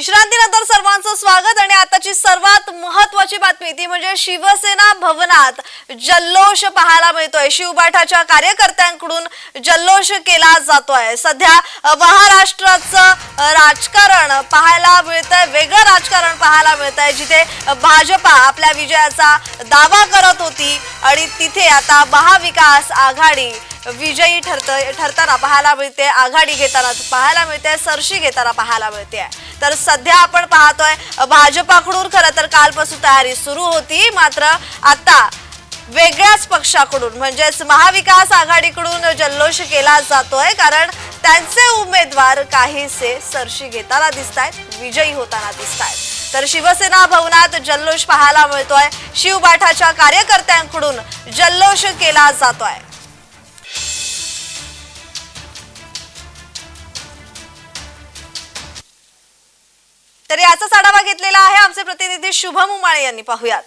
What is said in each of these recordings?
কৃষ্ণ विश्रांतीनंतर सर्वांचं स्वागत आणि आताची सर्वात महत्वाची बातमी ती म्हणजे शिवसेना भवनात जल्लोष पाहायला मिळतोय. शिवबाठाच्या कार्यकर्त्यांकडून जल्लोष केला जातोय. सध्या महाराष्ट्राचं राजकारण पाहायला मिळतंय वेगळं राजकारण पाहायला मिळतंय जिथे भाजपा आपल्या विजयाचा दावा करत होती आणि तिथे आता महाविकास आघाडी विजयी ठरत ठरताना पाहायला मिळते आघाडी घेताना पाहायला मिळते सरशी घेताना पाहायला मिळते. तर सध्या आपण पाहतोय भाजपाकडून खरं तर कालपासून तयारी सुरू होती मात्र आता वेगळ्याच पक्षाकडून म्हणजेच महाविकास आघाडीकडून जल्लोष केला जातोय कारण त्यांचे उमेदवार काहीसे सरशी घेताना दिसत आहेत विजयी होताना दिसत आहेत तर शिवसेना भवनात जल्लोष पाहायला मिळतोय शिवबाठाच्या कार्यकर्त्यांकडून जल्लोष केला जातोय. तर याचाच आढावा घेतलेला आहे. आमचे प्रतिनिधी शुभम उमाळे यांनी पाहुयात.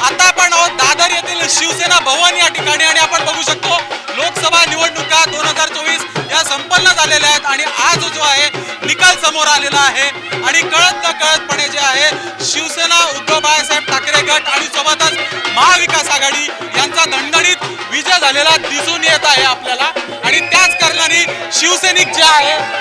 आता आपण आहोत दादर येथील शिवसेना भवन या ठिकाणी आणि आपण बघू शकतो लोकसभा निवडणुका दोन हजार चोवीस या संपन्न झालेल्या आहेत आणि आज जो आहे निकाल समोर आलेला आहे. आणि कळत न कळतपणे जे आहे शिवसेना उद्धव बाळासाहेब ठाकरे गट आणि सोबतच महाविकास आघाडी यांचा दणदणीत विजय झालेला दिसून येत आहे आपल्याला. आणि त्याच कारणाने शिवसैनिक जे आहे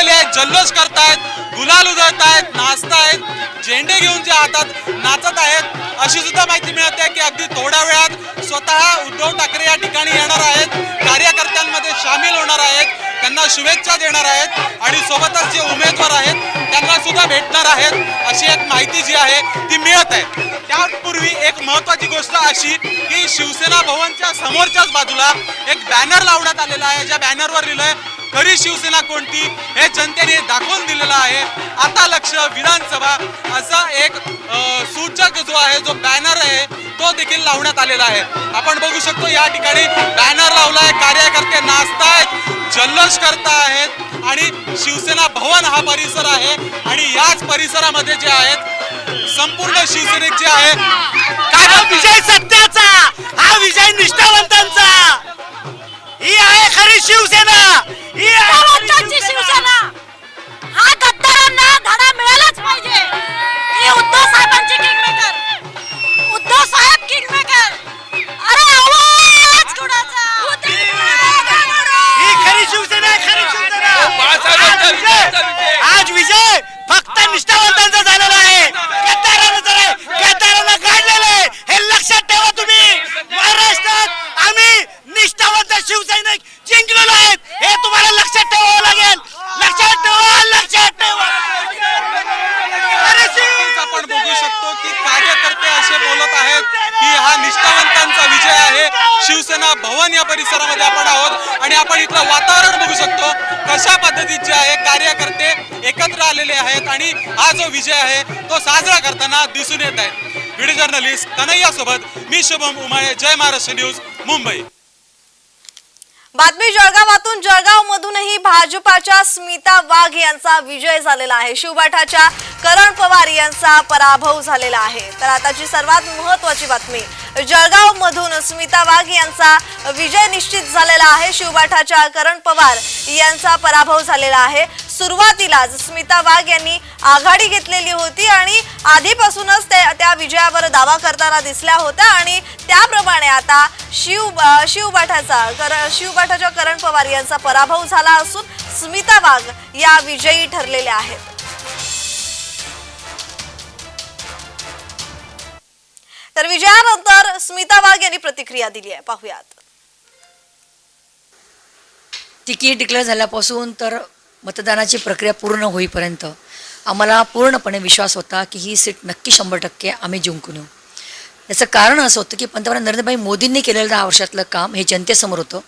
प्रमाणात आहेत जल्लोष करतायत गुलाल उधळतायत नाचतायत झेंडे घेऊन जे हातात नाचत आहेत अशी सुद्धा माहिती मिळते की अगदी थोड्या वेळात स्वतः उद्धव ठाकरे या ठिकाणी येणार आहेत कार्यकर्त्यांमध्ये सामील होणार आहेत त्यांना शुभेच्छा देणार आहेत आणि सोबतच जे उमेदवार आहेत त्यांना सुद्धा भेटणार आहेत अशी एक माहिती जी आहे ती मिळत आहे. त्यापूर्वी एक महत्वाची गोष्ट अशी की शिवसेना भवनच्या समोरच्याच बाजूला एक बॅनर लावण्यात आलेला आहे ज्या बॅनरवर लिहिलंय खरी शिवसेना कोणती हे जनतेने दाखवून दिलेलं आहे. आता लक्ष विधानसभा. असा एक सूचक जो आहे जो बॅनर आहे तो देखील लावण्यात आलेला आहे. आपण बघू शकतो या ठिकाणी बॅनर लावलाय कार्यकर्ते नाचतायत जल्लोष करता आहेत आणि शिवसेना भवन हा परिसर आहे आणि याच परिसरामध्ये जे आहेत संपूर्ण शिवसैनिक जे आहे कारण विजय सत्याचा हा विजय निष्ठावंतांचा. ही आहे खरी शिवसेना. ही आहे शिवसेना. हा गद्दारांना धडा मिळालाच पाहिजे. ही उद्धव साहेबांची किंगमेकर उद्धव साहेब किंगमेकर अरे आवाज कुणाचा? ही खरी शिवसेना आहे खरी शिवसेना. आज विजय. आज विजय फक्त निष्ठावंतांचा झालेला आहे गद्दारांना झालाय गद्दारांना काढलेलं आहे हे लक्षात ठेवा तुम्ही महाराष्ट्रात आम्ही निष्ठावंत शिवसैनिक जिंकलेलो आहेत हे तुम्हाला लक्षात ठेवावं लागेल लक्षात ठेवा लक्षात ठेवा खरी नक्कीच आपण बघू शकतो की कार्यकर्ते असे बोलत आहेत की हा निष्ठावंतांचा विजय आहे शिवसेना भवन या परिसरामध्ये आपण आहोत आणि आपण इथलं वातावरण बघू शकतो. कशा पद्धतीचे आहे कार्यकर्ते एकत्र आलेले आहेत आणि हा जो विजय आहे तो साजरा करताना दिसून येत आहे. व्हिडिओ जर्नलिस्ट कन्हैया सोबत मी शुभम उमाळे जय महाराष्ट्र न्यूज मुंबई. बातमी जळगावातून जळगाव मधूनही भाजपाच्या स्मिता वाघ यांचा विजय झालेला आहे. शिवबाठाच्या करण पवार यांचा पराभव झालेला आहे. तर आताची सर्वात महत्वाची बातमी जळगाव मधून स्मिता वाघ यांचा विजय निश्चित झालेला आहे. शिवबाठाच्या करण पवार यांचा पराभव झालेला आहे. सुरुवातीलाच स्मिता वाघ यांनी आघाडी घेतलेली होती आणि आधीपासूनच त्या त्या विजयावर दावा करताना दिसल्या होत्या आणि त्याप्रमाणे आता शिव शिवबाठाचा कर शिवबाठाच्या करण पवार यांचा पराभव झाला असून स्मिता वाघ या विजयी ठरलेल्या आहेत. तर विजयानंतर स्मिता वाघ यांनी प्रतिक्रिया दिली आहे. पाहूयात. तिकीट डिक्लेअर झाल्यापासून तर मतदानाची प्रक्रिया पूर्ण होईपर्यंत आम्हाला पूर्णपणे विश्वास होता की ही सीट नक्की शंभर टक्के आम्ही जिंकून येऊ. याचं कारण असं होतं की पंतप्रधान नरेंद्रभाई मोदींनी केलेलं दहा वर्षातलं काम हे जनतेसमोर होतं.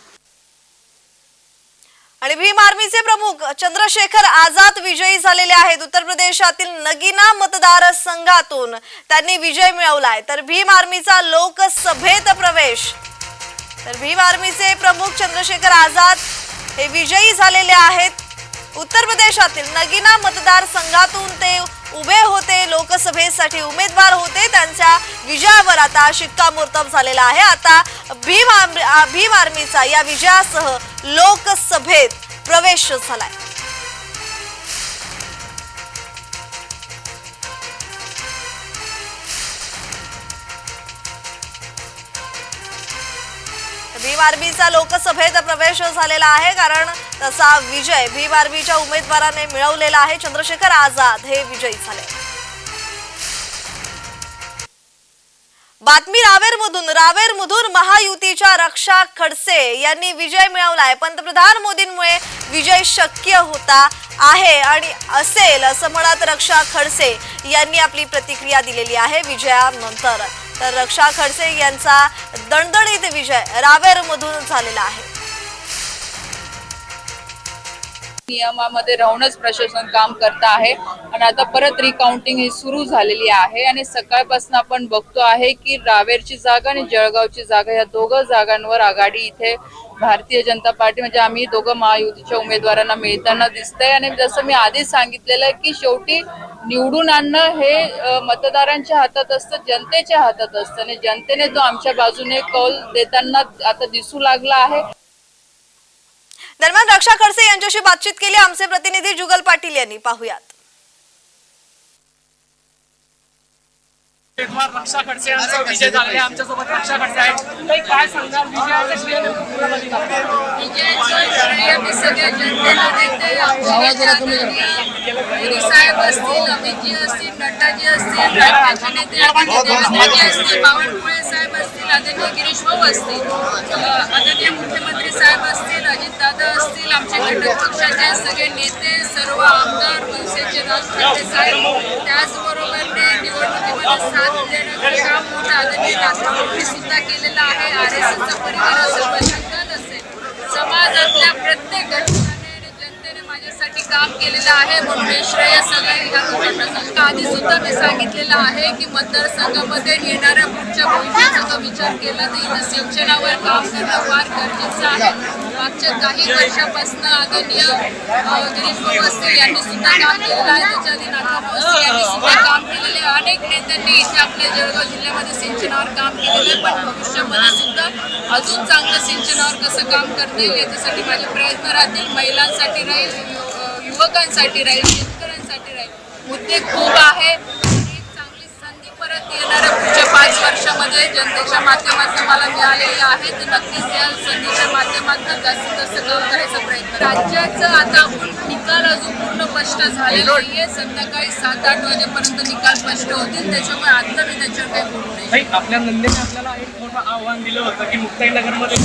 आणि भीम आर्मीचे प्रमुख चंद्रशेखर आझाद विजयी झालेले आहेत. उत्तर प्रदेशातील नगिना मतदारसंघातून त्यांनी विजय मिळवलाय. तर भीम आर्मीचा लोकसभेत प्रवेश. तर भीम आर्मीचे प्रमुख चंद्रशेखर आझाद हे विजयी झालेले आहेत. उत्तर प्रदेशातील नगिना मतदारसंघातून ते उभे होते. लोकसभेसाठी उमेदवार होते. त्यांच्या विजयावर आता शिक्कामोर्तब झालेला आहे. आता भीम आर्मी- भीम आर्मीचा या विजयासह लोकसभेत प्रवेश झालाय. भीम आर्मीचा लोकसभेत प्रवेश झालेला आहे कारण तसा विजय भीम आर्मीच्या उमेदवाराने मिळवलेला आहे. चंद्रशेखर आझाद हे विजयी झाले. बातमी रावेरमधून. रावेरमधून महायुतीच्या रक्षा खडसे यांनी विजय मिळवलाय. पंतप्रधान मोदींमुळे विजय शक्य होता आहे आणि असेल असं म्हणत रक्षा खडसे यांनी आपली प्रतिक्रिया दिलेली आहे. विजयानंतर तर रक्षा खडसे यांचा दणदणीत विजय रावेरमधून झालेला आहे. नियमामध्ये राहूनच प्रशासन काम करत आहे. आणि आता परत रिकाउंटिंग ही सुरू झालेली आहे. आणि सकाळपासून आपण बघतो आहे की रावेरची जागा आणि जळगावची जागा या दोघं जागांवर आघाडी इथे भारतीय जनता पार्टी म्हणजे आम्ही दोघं महायुतीच्या उमेदवारांना मिळताना दिसतंय. आणि जसं मी आधीच सांगितलेलं आहे की शेवटी निवडून आणणं हे मतदारांच्या हातात असतं जनतेच्या हातात असतं. आणि जनतेने तो आमच्या बाजूने कौल देताना आता दिसू लागला आहे. दरम्यान रक्षा खडसे यांच्याशी बातचीत केली. आमचे प्रतिनिधी जुगल पाटील यांनी. पाहुयात. उमेदवार रक्षा खडसे यांचा विजय झालेला आहे आमच्यासोबत रक्षा खडसे आहेत. काही काय सांगणार? विजयाचं श्रेय नेमकं कुणाला देणार? विजयाचं श्रेय मी सगळ्या जनतेला देते मोदी साहेब असतील अमितजी असतील नड्डाजी असतील राज्याचे नेते देवेंद्रजी असतील बावनकुळे साहेब असतील आदरणीय गिरीश भाऊ असतील आदरणीय मुख्यमंत्री साहेब असतील अजितदादा असतील आमचे घटक पक्षाचे सगळे नेते सर्व आमदार मनसेचे राज साहेब त्याचबरोबर निवडणुकीमध्ये साथ देण्याचं काम मोठं आदरणीय राष्ट्रपती सुद्धा केलेलं आहे. आर एस एसचा परिवार असेल बजरंग दल असेल समाजातल्या प्रत्येक घटकाने आणि जनतेने माझ्यासाठी काम केलेलं आहे म्हणून हे श्रेय सगळ्या आधी सुद्धा मी सांगितलेलं आहे की मतदारसंघामध्ये येणाऱ्या पुढच्या भविष्याचा विचार केला तर इथं सिंचनावर काम करणं फार गरजेचं आहे. मागच्या काही वर्षापासून आदरणीय अं, असतील यांनी सुद्धा काम केलेलं आहे. त्याच्या आधी नाथराव यांनी सुद्धा काम केलेले अनेक नेत्यांनी इथे आपल्या जळगाव जिल्ह्यामध्ये सिंचनावर काम केलेलं आहे. पण भविष्यामध्ये सुद्धा अजून चांगलं सिंचनावर कसं काम करता येईल याच्यासाठी माझे प्रयत्न राहतील. महिलांसाठी राहील युवकांसाठी राहील. मुद्दे खूप आहे. एक चांगली संधी परत येणाऱ्या पुढच्या पाच वर्षामध्ये जनतेच्या माध्यमातून मला मिळालेली आहे. तर नक्कीच या संधीच्या माध्यमातून जास्तीत जास्त काम करायचा प्रयत्न राज्याचं आता आपण निकाल अजून पूर्ण स्पष्ट झालेलो नाहीये. संध्याकाळी सात आठ वाजेपर्यंत निकाल स्पष्ट होतील. त्याच्यामुळे आता मी त्याच्यावर काही बोलू नाही आपल्या नंदेने आपल्याला एक मोठं आव्हान दिलं होतं की मुक्ताईनगरमध्ये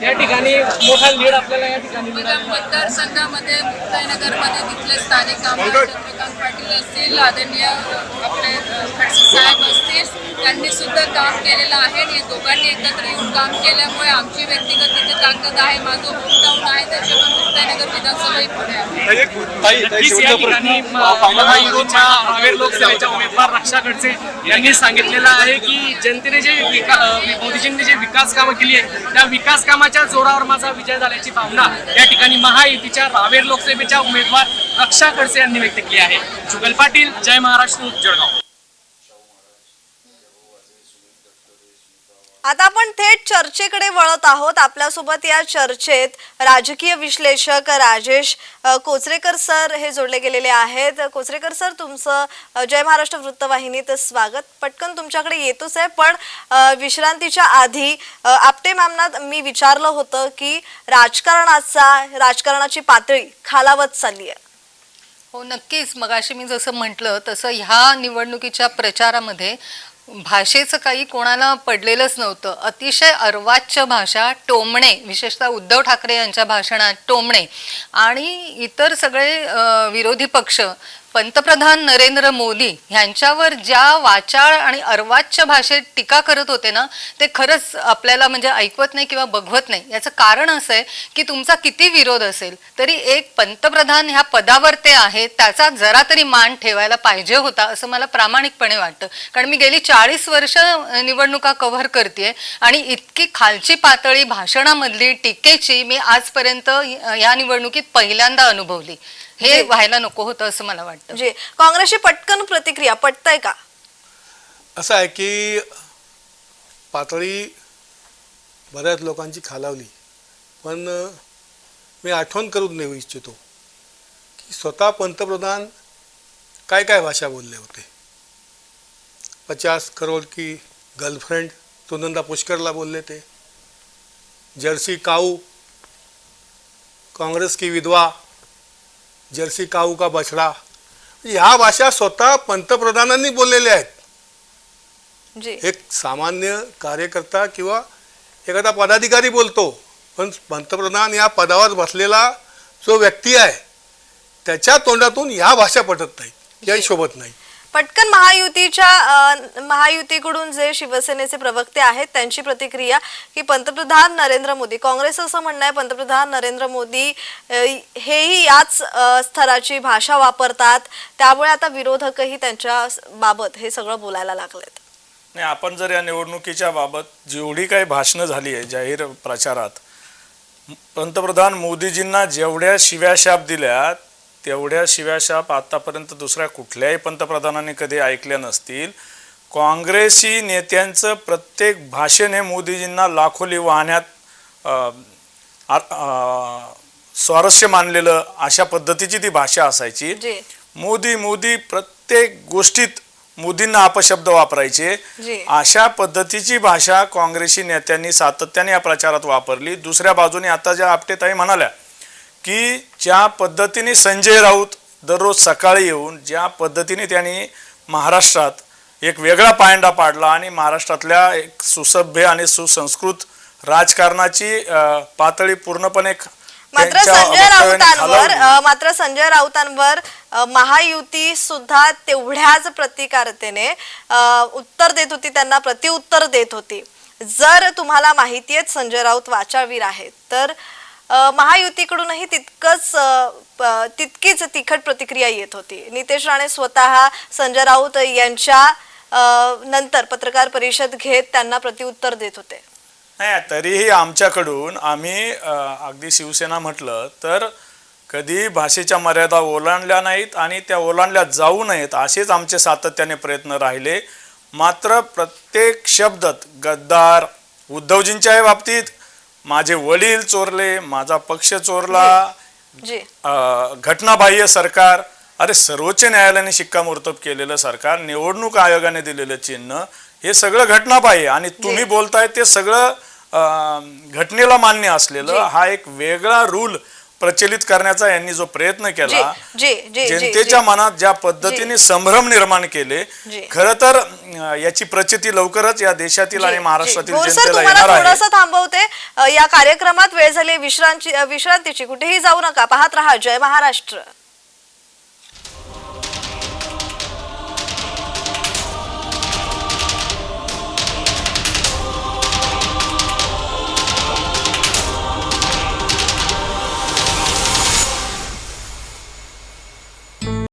या ठिकाणी मोठा लीड आपल्याला या ठिकाणी. मतदारसंघामध्ये मुक्ताईनगरमध्ये तिथले स्थानिक आमदार चंद्रकांत पाटील असतील आदरणीय आपले खडसे साहेब असतील त्यांनी सुद्धा काम केलेलं आहे आणि या दोघांनी एकत्र येऊन काम केल्यामुळे आमची व्यक्तिगत तिथे ताकद आहे माझं लोकसभेच्या उमेदवार रक्षा खडसे यांनी सांगितलेलं आहे की जनतेने जे मोदीजींनी जे विकास कामं केली आहे त्या विकास कामाच्या जोरावर माझा विजय झाल्याची भावना या ठिकाणी महायुतीच्या रावेर लोकसभेच्या उमेदवार रक्षा खडसे यांनी व्यक्त केली आहे. जुगल पाटील जय महाराष्ट्र जळगाव. आता आपण थेट चर्चेकडे वळत आहोत. आपल्यासोबत या चर्चेत राजकीय विश्लेषक राजेश कोचरेकर सर हे जोडले गेलेले आहेत. कोचरेकर सर तुमचं जय महाराष्ट्र वृत्तवाहिनीत स्वागत. पटकन तुमच्याकडे येतोच आहे पण विश्रांतीच्या आधी आपटे मॅमना मी विचारलं होतं की राजकारणाचा राजकारणाची पातळी खालावत चालली आहे. हो नक्कीच. मगाशी मी जसं म्हटलं तसं ह्या निवडणुकीच्या प्रचारामध्ये भाषेचं काही कोणाला पडलेलंच नव्हतं. अतिशय अर्वाच्य भाषा टोमणे विशेषतः उद्धव ठाकरे यांच्या भाषणात टोमणे आणि इतर सगळे विरोधी पक्ष पंतप्रधान नरेंद्र मोदी ह्यांच्यावर ज्या वाचाळ आणि अर्वाच्य भाषेत टीका करत होते ना ते खरंच आपल्याला म्हणजे ऐकवत नाही किंवा बघवत नाही. याचं कारण असं आहे की तुमचा किती विरोध असेल तरी एक पंतप्रधान ह्या पदावर ते आहे त्याचा जरा तरी मान ठेवायला पाहिजे होता असं मला प्रामाणिकपणे वाटतं. कारण मी गेली चाळीस वर्ष निवडणुका कव्हर करते आणि इतकी खालची पातळी भाषणामधली टीकेची मी आजपर्यंत या निवडणुकीत पहिल्यांदा अनुभवली. हे व्हायला नको होतं असं मला वाटतं. म्हणजे काँग्रेसची पटकन प्रतिक्रिया पटतंय का? असं आहे की पातळी बऱ्याच लोकांची खालावली. पण मी आठवण करून देऊ इच्छितो की स्वतः पंतप्रधान काय काय भाषा बोलले होते? पचास करोड की गर्लफ्रेंड सुनंदा पुष्करला बोलले ते. जर्सी काऊ काँग्रेस की विधवा जर्सी काऊ का बछडा? ह्या भाषा स्वतः पंतप्रधानांनी बोललेल्या आहेत. एक सामान्य कार्यकर्ता किंवा एखादा पदाधिकारी बोलतो पण पंतप्रधान या पदावर बसलेला जो व्यक्ती आहे त्याच्या तोंडातून ह्या भाषा पटत नाही याही शोभत नाही पटकन महायुतीच्या महायुतीकडून जे शिवसेनेचे प्रवक्ते आहेत त्यांची प्रतिक्रिया की पंतप्रधान नरेंद्र मोदी काँग्रेस असं म्हणणं आहे पंतप्रधान नरेंद्र मोदी हेही याच स्तराची भाषा वापरतात. त्यामुळे आता विरोधकही त्यांच्या बाबत हे सगळं बोलायला लागलेत. नाही आपण जर या निवडणुकीच्या बाबत जेवढी काही भाषणं झाली आहे जाहीर प्रचारात पंतप्रधान मोदीजींना जेवढ्या शिव्याशाप दिल्या तेवढ्या शिव्याशाप आतापर्यंत दुसऱ्या कुठल्याही पंतप्रधानांनी कधी ऐकल्या नसतील. काँग्रेसी नेत्यांचं प्रत्येक भाषण हे मोदीजींना लाखोली वाहण्यात स्वारस्य मानलेलं अशा पद्धतीची ती भाषा असायची. मोदी मोदी प्रत्येक गोष्टीत मोदींना अपशब्द वापरायचे. अशा पद्धतीची भाषा काँग्रेसी नेत्यांनी सातत्याने या प्रचारात वापरली. दुसऱ्या बाजूने आता ज्या आपटेताई म्हणाल्या की ज्या पद्धतीने संजय राऊत दररोज सकाळी येऊन ज्या पद्धतीने त्यांनी महाराष्ट्रात एक वेगळा पायंडा पाडला आणि महाराष्ट्रातल्या एक सुसभ्य आणि सुसंस्कृत राजकारणाची पातळी पूर्णपणे मात्र संजय राऊतांवर मात्र संजय राऊतांवर महायुती सुद्धा तेवढ्याच प्रतिकारतेने उत्तर देत होती त्यांना प्रतिउत्तर देत होती. जर तुम्हाला माहिती आहे संजय राऊत वाचावीर आहेत तर महायुतीकडूनही तितकंच प- तितकीच तिखट प्रतिक्रिया येत होती. नितेश राणे स्वतः संजय राऊत यांच्या नंतर पत्रकार परिषद घेत त्यांना प्रतिउत्तर देत होते. नाही तरीही आमच्याकडून आम्ही अगदी शिवसेना म्हटलं तर कधी भाषेच्या मर्यादा ओलांडल्या नाहीत आणि त्या ओलांडल्या जाऊ नयेत असेच आमचे सातत्याने प्रयत्न राहिले. मात्र प्रत्येक शब्दात गद्दार उद्धवजींच्याही बाबतीत माझे वडील चोरले माझा पक्ष चोरला अ, घटनाबाह्य सरकार अरे सर्वोच्च न्यायालयाने शिक्कामोर्तब केलेलं सरकार निवडणूक आयोगाने दिलेलं चिन्ह हे सगळं घटनाबाह्य आणि तुम्ही बोलताय ते सगळं अ, घटनेला मान्य असलेलं हा एक वेगळा रूल प्रचलित करण्याचा यांनी जो प्रयत्न केला जनतेच्या मनात ज्या पद्धतीने संभ्रम निर्माण केले. खर तर याची प्रचिती लवकरच या देशातील आणि महाराष्ट्रातील जनतेला येणार आहे. थांबवते. या कार्यक्रमात वेळ झाली विश्रांती विश्रांतीची कुठेही जाऊ नका. पाहत राहा जय महाराष्ट्र.